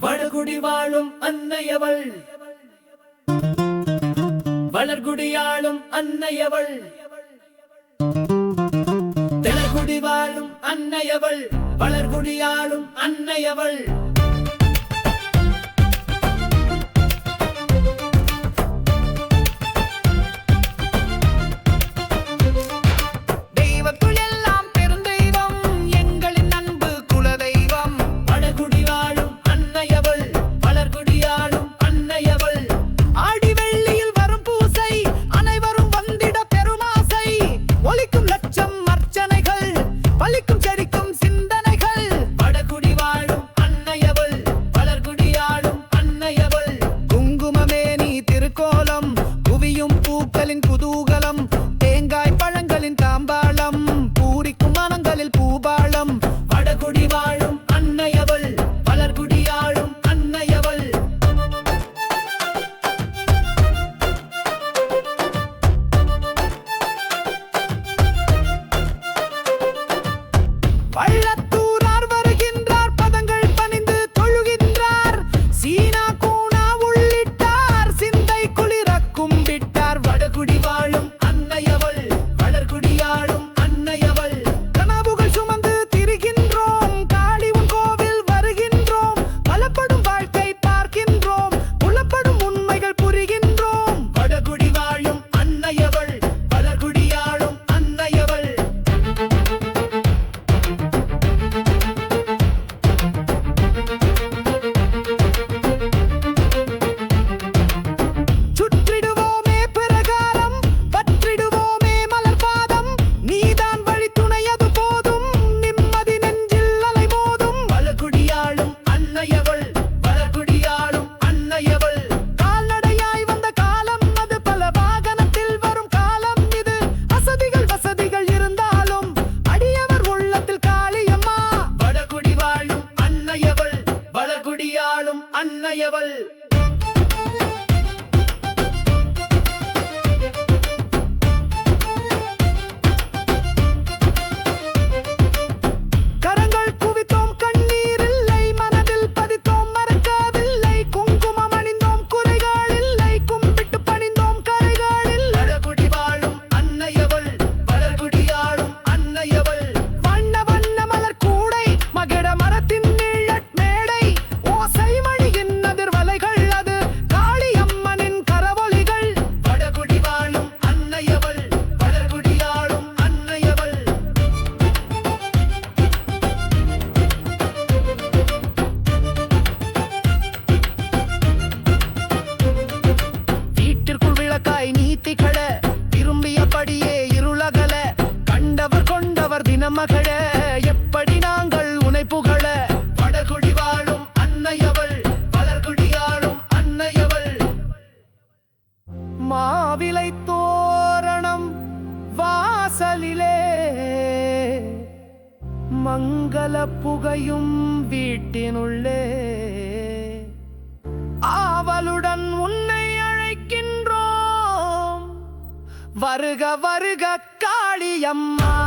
வடகுடி வாழும் அன்னையவள். வளர்குடியாளும் அன்னையவள். தெளர்குடி வாழும் அன்னையவள். வளர்குடியாளும் அன்னையவள். பூக்களின் குதூகலம் தேங்காய் பழங்களின் தாம்பா. നേടിയവൾ மகளே எப்படி நாங்கள் உனை புகழ? வடகுடி வாழும் அன்னையவள் வளர்குடியாளும் அன்னையவள் மாவிலை தோரணம் வாசலிலே மங்கள புகையும் வீட்டினுள்ளே. ஆவலுடன் உன்னை அழைக்கின்றோம். வருக வருக காளியம்மா.